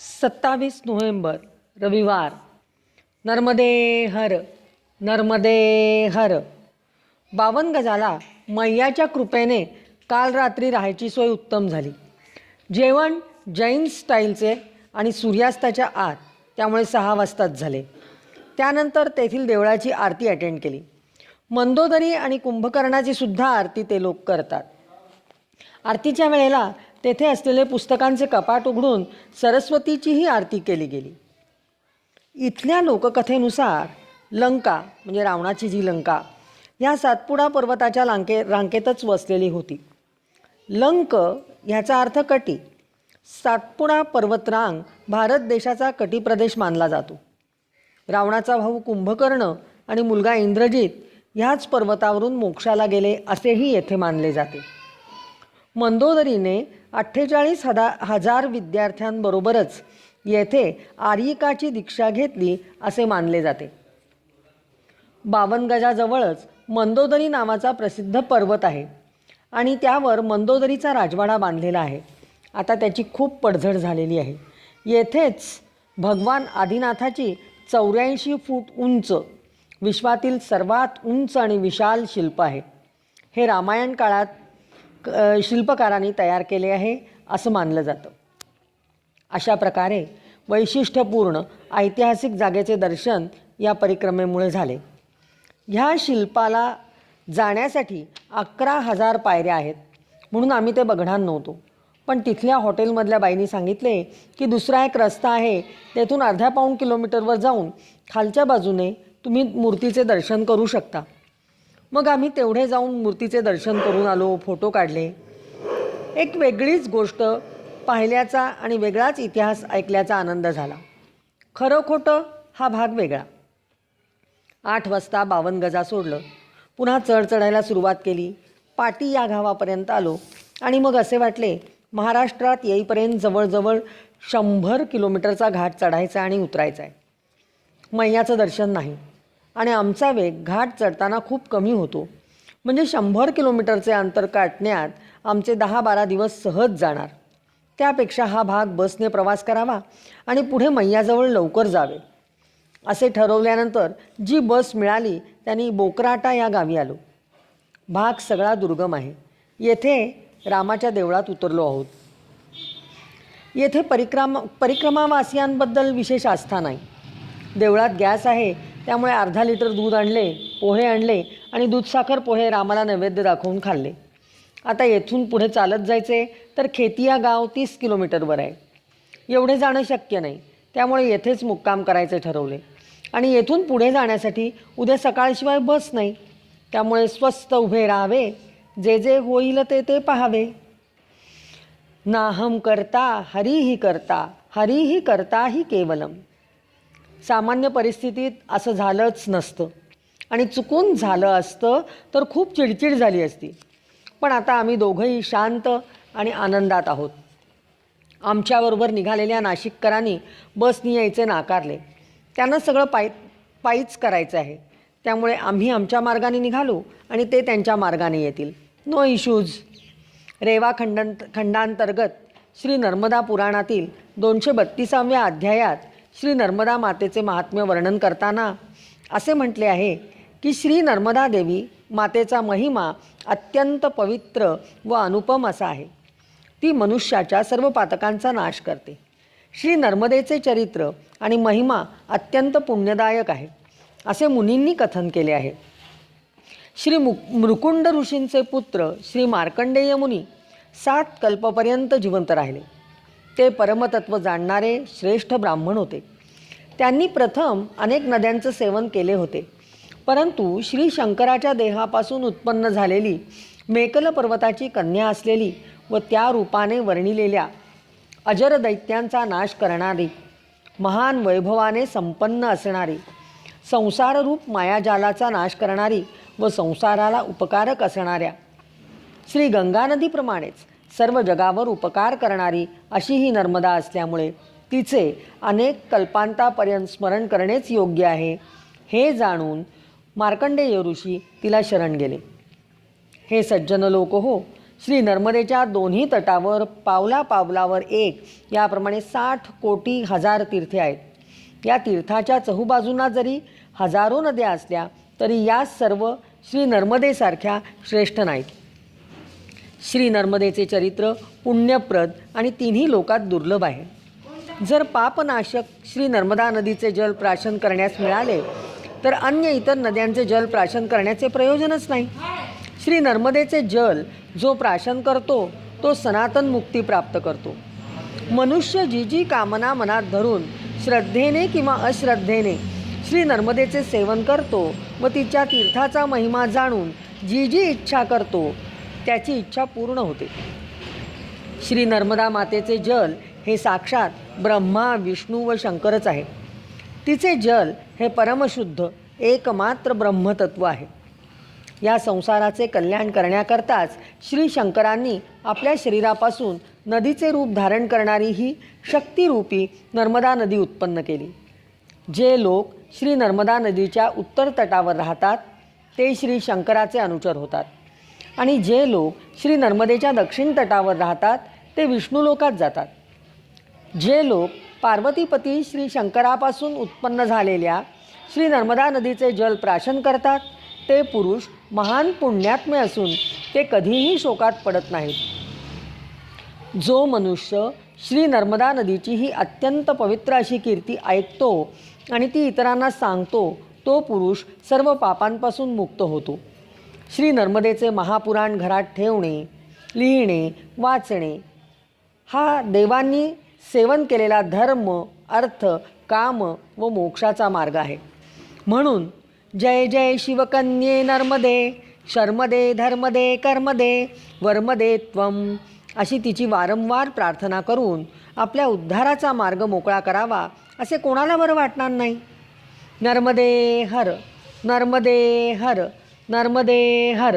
सत्तावीस नोव्हेंबर रविवार. नर्मदे हर नर्मदे हर. बावन गजाला मैयाच्या कृपेने काल रात्री राहायची सोय उत्तम झाली. जेवण जैन स्टाईलचे आणि सूर्यास्ताच्या आत त्यामुळे सहा वाजताच झाले. त्यानंतर तेथील देवळाची आरती अटेंड केली. मंदोदरी आणि कुंभकर्णाची सुद्धा आरती ते लोक करतात. आरतीच्या वेळेला तेथे असलेले पुस्तकांचे कपाट उघडून सरस्वतीचीही आरती केली गेली. इथल्या लोककथेनुसार लंका म्हणजे रावणाची जी लंका ह्या सातपुडा पर्वताच्या लांके रांकेतच वसलेली होती. लंक ह्याचा अर्थ कटी. सातपुडा पर्वतरांग भारत देशाचा कटी प्रदेश मानला जातो. रावणाचा भाऊ कुंभकर्ण आणि मुलगा इंद्रजित ह्याच पर्वतावरून मोक्षाला गेले असेही येथे मानले जाते. मंदोदरीने अठ्ठेचाळीस हदा हजार विद्यार्थ्यांबरोबरच येथे आर्यिकाची दीक्षा घेतली असे मानले जाते. बावन गजाजवळच मंदोदरी नावाचा प्रसिद्ध पर्वत आहे आणि त्यावर मंदोदरीचा राजवाडा बांधलेला आहे. आता त्याची खूप पडझड झालेली आहे. येथेच भगवान आदिनाथाची चौऱ्याऐंशी फूट उंच विश्वातील सर्वात उंच आणि विशाल शिल्प आहे. हे रामायण काळात शिल्पकारांनी तयार केले आहे असं मानलं जातं. अशा प्रकारे वैशिष्ट्यपूर्ण ऐतिहासिक जागेचे दर्शन या परिक्रमेमुळे झाले. ह्या शिल्पाला जाण्यासाठी अकरा हजार पायऱ्या आहेत म्हणून आम्ही ते बघणार नव्हतो. पण तिथल्या हॉटेलमधल्या बाईंनी सांगितले की दुसरा एक रस्ता आहे तेथून अर्ध्या पाऊण किलोमीटरवर जाऊन खालच्या बाजूने तुम्ही मूर्तीचे दर्शन करू शकता. मग आम्ही तेवढे जाऊन मूर्तीचे दर्शन करून आलो फोटो काढले. एक वेगळीच गोष्ट पाहिल्याचा आणि वेगळाच इतिहास ऐकल्याचा आनंद झाला. खरं खोटं हा भाग वेगळा. आठ वाजता बावन गजा सोडलं. पुन्हा चढ चढायला सुरुवात केली. पाटी या गावापर्यंत आलो. आणि मग असे वाटले महाराष्ट्रात येईपर्यंत जवळजवळ शंभर किलोमीटरचा घाट चढायचा आणि उतरायचा आहे. मैयाचं दर्शन नाही. आणि आमचा वेग घाट चढताना खूप कमी होतो. म्हणजे शंभर किलोमीटरचे अंतर काटण्यात आमचे दहा बारा दिवस सहज जाणार. त्यापेक्षा हा भाग बसने प्रवास करावा आणि पुढे मैयाजवळ लवकर जावे. असे ठरवल्यानंतर जी बस मिळाली त्यांनी बोकराटा या गावी आलो. भाग सगळा दुर्गम आहे. येथे रामाच्या देवळात उतरलो आहोत. येथे परिक्रमा परिक्रमावासियांबद्दल विशेष आस्था नाही. देवळात गॅस आहे त्यामुळे अर्धा लिटर दूध आणले पोहे आणले आणि दूधसाखर पोहे रामाला नैवेद्य दाखवून खाल्ले. आता येथून पुढे चालत जायचे तर खेतिया गाव तीस किलोमीटरवर आहे. एवढे जाणं शक्य नाही. त्यामुळे येथेच मुक्काम करायचे ठरवले. आणि येथून पुढे जाण्यासाठी उद्या सकाळशिवाय बस नाही. त्यामुळे स्वस्त उभे राहावे जे जे होईल ते ते पाहावे. नाहम करता हरीही करता हरीही करता ही केवलम. सामान्य परिस्थितीत असं झालंच नसतं. आणि चुकून झालं असतं तर खूप चिडचिड झाली असती. पण आता आम्ही दोघंही शांत आणि आनंदात आहोत. आमच्याबरोबर निघालेल्या नाशिककरांनी बसनी यायचे नाकारले. त्यांना सगळं पाय पायीच करायचं आहे. त्यामुळे आम्ही आमच्या मार्गाने निघालो आणि ते त्यांच्या मार्गाने येतील. नो इश्यूज रेवा खंडन खंडांतर्गत श्री नर्मदा पुराणातील दोनशे बत्तीसाव्या अध्यायात श्री नर्मदा मातेचे महात्म्य वर्णन करताना असे म्हटले आहे की श्री नर्मदा देवी मातेचा महिमा अत्यंत पवित्र व अनुपम असा आहे. ती मनुष्याच्या सर्व पातकांचा नाश करते. श्री नर्मदेचे चरित्र आणि महिमा अत्यंत पुण्यदायक आहे असे मुनींनी कथन केले आहे. श्री मु मृकुंड ऋषींचे पुत्र श्री मार्कंडेय मुनी सात कल्पपर्यंत जिवंत राहिले. ते परमतत्व जाणणारे श्रेष्ठ ब्राह्मण होते. त्यांनी प्रथम अनेक नद्यांचं सेवन केले होते. परंतु श्री शंकराच्या देहापासून उत्पन्न झालेली मेकल पर्वताची कन्या असलेली व त्या रूपाने वर्णिलेल्या अजर दैत्यांचा नाश करणारी महान वैभवाने संपन्न असणारी संसाररूप मायाजालाचा नाश करणारी व संसाराला उपकारक असणाऱ्या श्री गंगा नदीप्रमाणेच सर्व जगावर उपकार करणारी अशी ही नर्मदा असल्यामुळे तिचे अनेक कल्पांतापर्यंत स्मरण करणेच योग्य आहे. हे जाणून मार्कंडेय ऋषी तिला शरण गेले. हे सज्जन लोक हो श्री नर्मदेच्या दोन्ही तटावर पावला पावलावर एक याप्रमाणे साठ कोटी हजार तीर्थे आहेत. या तीर्थाच्या चहूबाजूंना जरी हजारो नद्या असल्या तरी या सर्व श्री नर्मदेसारख्या श्रेष्ठ नाहीत. श्री नर्मदेचे चरित्र पुण्यप्रद आणि तिन्ही लोकात दुर्लभ आहे. जर पापनाशक श्री नर्मदा नदीचे जल प्राशन करण्यास मिळाले तर अन्य इतर नद्यांचे जल प्राशन करण्याचे प्रयोजनच नाही. श्री नर्मदेचे जल जो प्राशन करतो तो सनातन मुक्ती प्राप्त करतो. मनुष्य जी जी कामना मनात धरून श्रद्धेने किंवा अश्रद्धेने श्री नर्मदेचे सेवन करतो व तिच्या तीर्थाचा महिमा जाणून जी जी इच्छा करतो त्याची इच्छा पूर्ण होते. श्री नर्मदा मातेचे जल हे साक्षात ब्रह्मा विष्णू व शंकरच आहे. तिचे जल हे परमशुद्ध एकमात्र ब्रह्मतत्व आहे. या संसाराचे कल्याण करण्याकरताच श्री शंकरांनी आपल्या शरीरापासून नदीचे रूप धारण करणारी ही शक्तिरूपी नर्मदा नदी उत्पन्न केली. जे लोक श्री नर्मदा नदीच्या उत्तर तटावर राहतात ते श्री शंकराचे अनुचर होतात. आणि जे लोक श्री नर्मदेच्या दक्षिण तटावर राहतात ते विष्णू लोकात जातात. जे लोक पार्वतीपती श्री शंकरापासून उत्पन्न झालेल्या श्री नर्मदा नदीचे जल प्राशन करतात ते पुरुष महान पुण्यात्मे असून ते कधीही शोकात पडत नाहीत. जो मनुष्य श्री नर्मदा नदीची ही अत्यंत पवित्र अशी कीर्ती ऐकतो आणि ती इतरांना सांगतो तो पुरुष सर्व पापांपासून मुक्त होतो. श्री नर्मदेचे महापुराण घरात ठेवणे लिहिणे वाचणे हा देवांनी सेवन केलेला धर्म अर्थ काम व मोक्षाचा मार्ग आहे. म्हणून जय जय शिवकन्ये नर्मदे शर्मदे धर्मदे कर्मदे वर्मदे त्वम अशी तिची वारंवार प्रार्थना करून आपल्या उद्धाराचा मार्ग मोकळा करावा असे कोणाला बरं वाटणार नाही? नर्मदे हर नर्मदे हर नर्मदे हर।